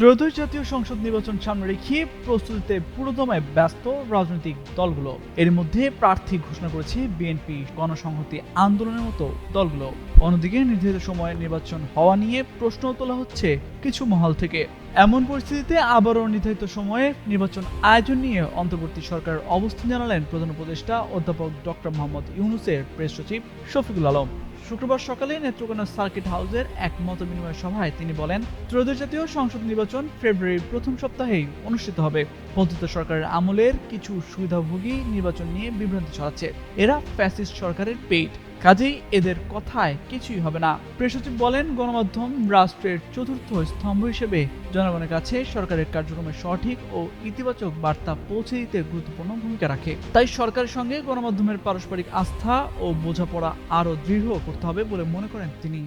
ত্রয়োদশ জাতীয় সংসদ নির্বাচন সামনে রেখে প্রস্তুতিতে পুরোদমে ব্যস্ত রাজনৈতিক দলগুলো। এর মধ্যে প্রার্থী ঘোষণা করেছে বিএনপি গণসংহতি আন্দোলনের মতো দলগুলো। অন্যদিকে নির্ধারিত সময়ে নির্বাচন হওয়া নিয়ে প্রশ্ন তোলা হচ্ছে কিছু মহল থেকে। এমন পরিস্থিতিতে আবারও নির্ধারিত সময়ে নির্বাচন আয়োজন নিয়ে অন্তর্বর্তী সরকারের অবস্থান জানালেন প্রধান উপদেষ্টা অধ্যাপক ডক্টর মোহাম্মদ ইউনুসের প্রেস সচিব শফিকুল আলম। শুক্রবার সকালে নেত্রকোনা সার্কিট হাউসের এক মত বিনিময় সভায় তিনি বলেন ত্রয়োদশ জাতীয় সংসদ নির্বাচন ফেব্রুয়ারির প্রথম সপ্তাহেই অনুষ্ঠিত হবে। বন্ধুত্ব সরকারের আমলের কিছু সুবিধাভোগী নির্বাচন নিয়ে বিভ্রান্তি ছড়াচ্ছে। এরা ফ্যাসিস্ট সরকারের পেট। কাজেই এদের কথায় কিছুই হবে না। প্রেস বলেন, গণমাধ্যম রাষ্ট্রের চতুর্থ স্তম্ভ হিসেবে জনগণের কাছে সরকারের কার্যক্রমের সঠিক ও ইতিবাচক বার্তা পৌঁছে দিতে গুরুত্বপূর্ণ ভূমিকা রাখে। তাই সরকারের সঙ্গে গণমাধ্যমের পারস্পরিক আস্থা ও বোঝাপড়া আরও দৃঢ় করতে হবে বলে মনে করেন তিনি।